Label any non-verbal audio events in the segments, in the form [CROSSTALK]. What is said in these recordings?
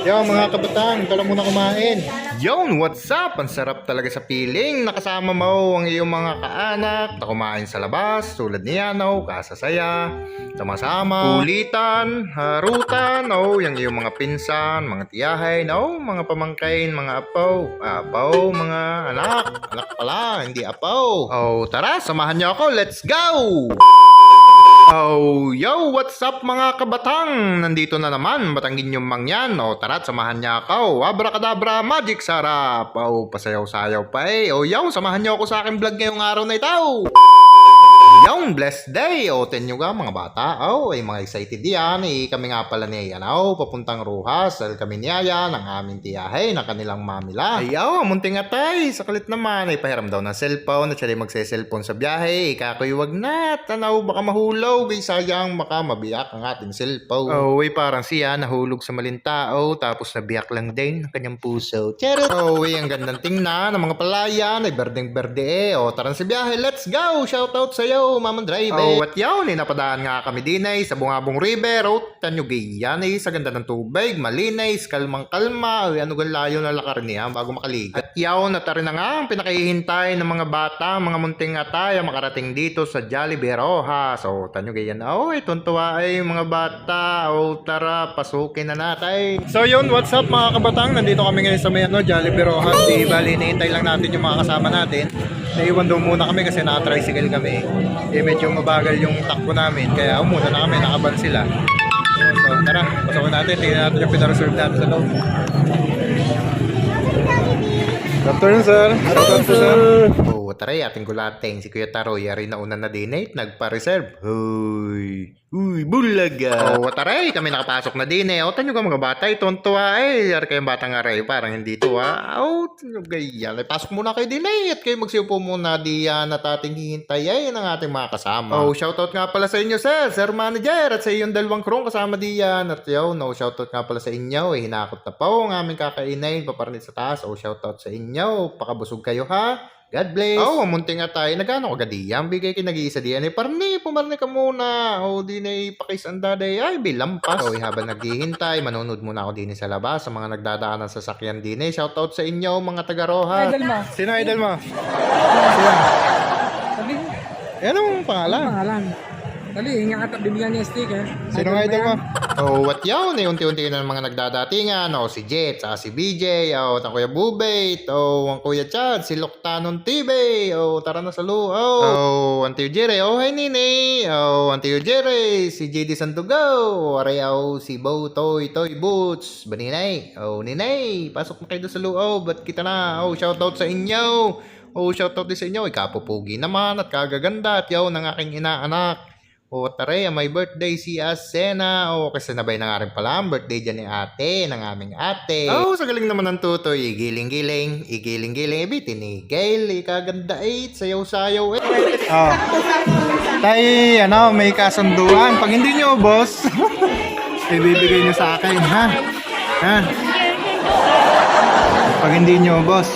Yo mga kabatang, tara muna kumain. Yon, what's up? Ang sarap talaga sa piling. Nakasama mo ang iyong mga kaanak na kumain sa labas tulad ni Yano, kasasaya, sama-sama, ulitan, harutan, o yung iyong mga pinsan, mga tiyahay, no, mga pamangkain, mga apaw, apaw, mga anak, anak pala, hindi apaw. Oh, tara, samahan niyo ako, let's go! What's up mga kabatang? Nandito na naman, batanggin yung mangyan. O, tara, samahan niya ako. Abracadabra, magic sarap. Oh, pasayaw-sayaw pa eh. O, yo, samahan niyo ako sa aking vlog ngayong araw na ito. Yung blessed day. O, tenyo ga mga bata. O, ay mga excited yan. Eh, kami nga pala ni Yanaw, papuntang Ruhas. Dahil kami niyaya ng aming tiyahe na kanilang mamila. Ayaw, munting atay. Sakalit naman. Ay, pahiram daw ng cellphone. At siya magse-cellphone sa biyahe. Ikakoy wag na. Tanaw, baka mahulaw. Ay, sayang, baka mabiyak ang ating cellphone. Oh, ay, parang siya nahulog sa maling tao. Tapos nabiyak lang din ang kanyang puso. Charot. Oh, ay, ang gandang tingnan ng mga palayan. Ay, berdeng-berde eh. O, tara na sa biyahe. Let's go. Shoutout sa'yo, Mamang Drive. Oh, at yaw, ninapadaan nga kami din ay sa Bungabong River. O, tanyo ganyan ay sa ganda ng tubig. Malinis, kalmang-kalma. Ay, ano layo na lakar niya bago makaligo. At yaw, natari na nga ang pinakihintay ng mga bata, mga munting atay ang makarating dito sa Jollibee Rojas. So, tanyo ganyan. Oh, tuntua ay mga bata. O, tara, pasukin na natin. So, yun, what's up mga kabatang? Nandito kami ngayon sa may ano, Jollibee Rojas. Di bali, hinihintay lang natin yung mga kasama natin. Naiwan daw muna kami kasi naka-tricycle kami. Eh, medyo mabagal yung takbo namin. Kaya umuna na kami, nakaban sila. So, tara, pasokin natin. Tingnan natin yung pinareserve natin sa loob. Good afternoon, sir. Good afternoon, sir. Oh, tara, ating gulating. Si Kuya Taro, yari na una na dinate, nagpa-reserve. Hoy, uy, bulaga. Oh, taray, kami nakapasok na din eh. O, tanyo ka mga bata, ito ang tuwa eh. Yari kayong batang aray, parang hindi tuwa. Oh, tanyo ganyan. Ay, pasok muna kayo din eh. At kayo magsiupo muna diyan at ating hihintay ay ng ating mga kasama. Oh, shoutout nga pala sa inyo, sir. Sir Manager, at sa iyong dalawang krong kasama diyan. At yo, no, shoutout nga pala sa inyo. Eh, hinakot na po ang aming kakainain, paparinit sa taas. Oh, shoutout sa inyo. Pakabusog kayo ha. God bless. Oh, munting nga tayo. Nagano ka gadiyang bigay kay nag-iisa diyan. Eh, parni, pumarni ka muna. O, di na ipakis ang daday. Ay, bilampas. So, habang naghihintay, manonood muna ako din sa labas sa mga nagdadaan ng sasakyan din. Eh, shoutout sa inyo, mga taga-roha. Idol mo. Sino idol mo? Sino? Sabi mo, Yan ang pangalan. Dali, hinga ka bibigyan niya sticker. Sino nga idol mo? Oh, what yaw? Na unti-unti na ng mga nagdadatingan. Oh, si Jet, saka si BJ. Oh, ang Kuya Bubate. Oh, ang Kuya Chad, si Loktanon TV. Oh, tara na sa lu. Oh, oh, ang Tiyo Jerry. Oh, hi Nini. Oh, ang Tiyo Jerry. Si JD Sandugaw. Aray, oh, si Bo Toy Toy Boots. Baninay. Oh, Ninay. Pasok na kayo sa loob. Ba't kita na? Oh, shoutout sa inyo. Oh, shoutout din sa inyo. Ikapupugi naman at kagaganda at yaw ng aking inaanak. O tare, may birthday si Asena. O kasi nabay na nga rin pala ang birthday dyan ni ate, ng aming ate. Oh, sa galing naman ng tutoy. Igiling-giling, igiling-giling. Ibi, tinigil, ikaganda eh, sayaw-sayaw eh. [LAUGHS] Oh. Tay, ano, may kasunduan. Pag hindi nyo, boss, [LAUGHS] ibibigay nyo sa akin, ha? Ha? Pag hindi nyo, boss,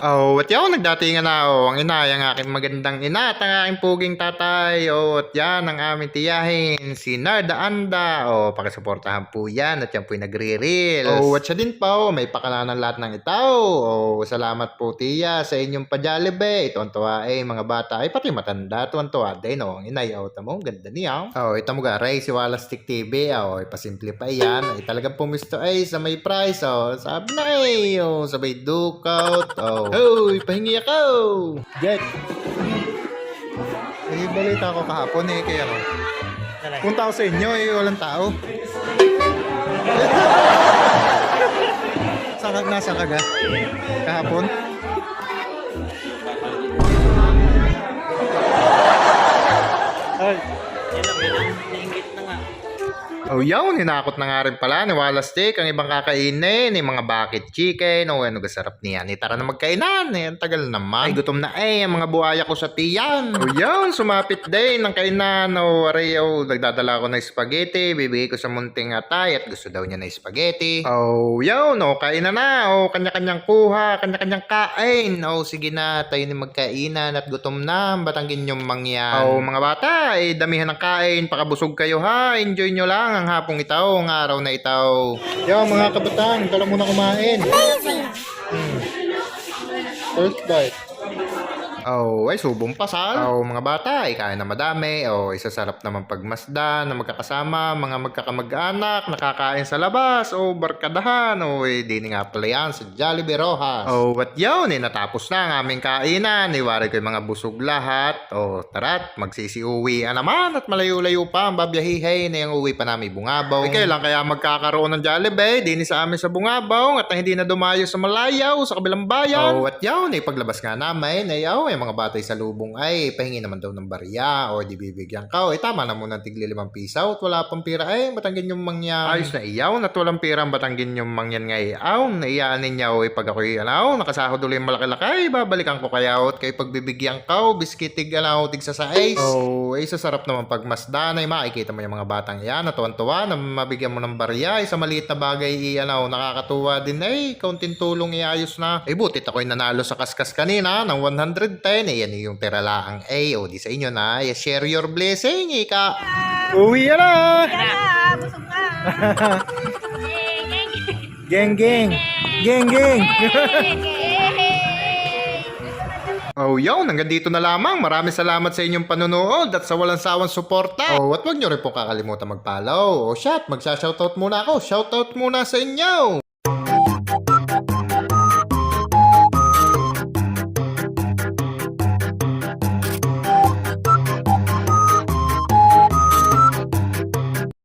Oh, at yaw, nagdatingan na oh. Ang ina, yung aking magandang ina at ang aking puging tatay. Oh, at yan, ang aming tiyahin, si Narda Anda. Oh, pakisuportahan po yan at yan po yung nagre-reels. Oh, at siya din pa oh, may pakalanan lahat ng itaw. Oh, salamat po tiya sa inyong pajalibe. Ito ang tuwa eh, mga bata ay pati matanda. Ito ang tuwa din oh. Ang inay, oh, tamo, ang ganda niya. Oh, ito mo garay, si Walastik TV. Oh, ipasimple pa yan. Ay, talagang pumisto ay sa may price. Oh, sabi na eh. Oh, sabay dukout. Oh, [LAUGHS] oh, pahingi ako. Jet. Eh, balita ko kahapon eh, kaya ano. Punta ako sa inyo eh, walang tao. [LAUGHS] Saka, nasa ka ga? Kahapon? Oh, yun, hinakot na nga rin pala ni Wallace Steak ang ibang kakainin, yung mga bucket chicken, o ano gasarap niyan. Eh, tara na magkainan, eh, ang tagal naman. Ay, gutom na eh, ang mga buhaya ko sa tiyan. Oh, yun, sumapit din ng kainan, o aray, oh, nagdadala ko ng spaghetti, bibigay ko sa munting atay at gusto daw niya ng spaghetti. Oh, yun, oh, kain na na, oh, kanya-kanyang kuha, kanya-kanyang kain. Oh, sige na, tayo ni magkainan at gutom na, batanggin yung mangyan. Oh, mga bata, eh, damihan ng kain, pakabusog kayo ha, enjoy nyo lang ang hapong itaw, ang araw na itaw. Yo, mga kabataan, tara muna kumain. Amazing! First bite. Oh, ay subong pasal. Oh, mga bata, ay kain na madami. Oh, isa sarap naman pagmasda na magkakasama, mga magkakamag-anak, nakakain sa labas. Oh, barkadahan. Oh, eh, di nga pala yan sa Jollibee Rojas. Oh, what yun? Eh, natapos na ang aming kainan. Iwari ko yung mga busog lahat. Oh, tarat, magsisi-uwi naman at malayo-layo pa ang babiyahihay na yung uwi pa namin bungabaw. Eh, kailan kaya magkakaroon ng Jollibee? Di ni sa amin sa bungabaw at hindi na dumayo sa Malayaw, sa kabilang bayan. Oh, at yun, eh, paglabas nga namin, ay, oh, yung mga batay sa lubong ay pahingi naman daw ng barya o di bibigyan ka. O, eh, tama na muna tigli limang pisaw at wala pang pira. Ay, batanggin yung mangyan. Ayos na iyaw, at walang pira ang batanggin yung mangyan nga iyaw. Naiyaan ninyo, eh, pag ako'y, ano, nakasahod ulit yung malaki-laki, babalikan ko kaya at kay pagbibigyan ka, o, biskitig, ano, tig sa sais. Oh, eh, sasarap naman pag masdan ay makikita mo yung mga batang yan, na tuwan-tuwa, na mabigyan mo ng barya, ay sa maliit na bagay, i, ano, nakakatuwa din, ay, kaunting tulong iayos na. Eh, butit ako'y nanalo sa kaskas kanina ng 110, eh, yan yung tiralaang A, o, di sa inyo na, eh, share your blessing, ika. Uwi na! Ah, busog na. [LAUGHS] Geng, geng! Geng, geng! [LAUGHS] Oh, yun, hanggang dito na lamang. Maraming salamat sa inyong panonood at sa walang sawang suporta. Oh, at huwag nyo rin pong kakalimutan mag-follow. Oh, shot, magsa-shoutout muna ako. Shoutout muna sa inyo!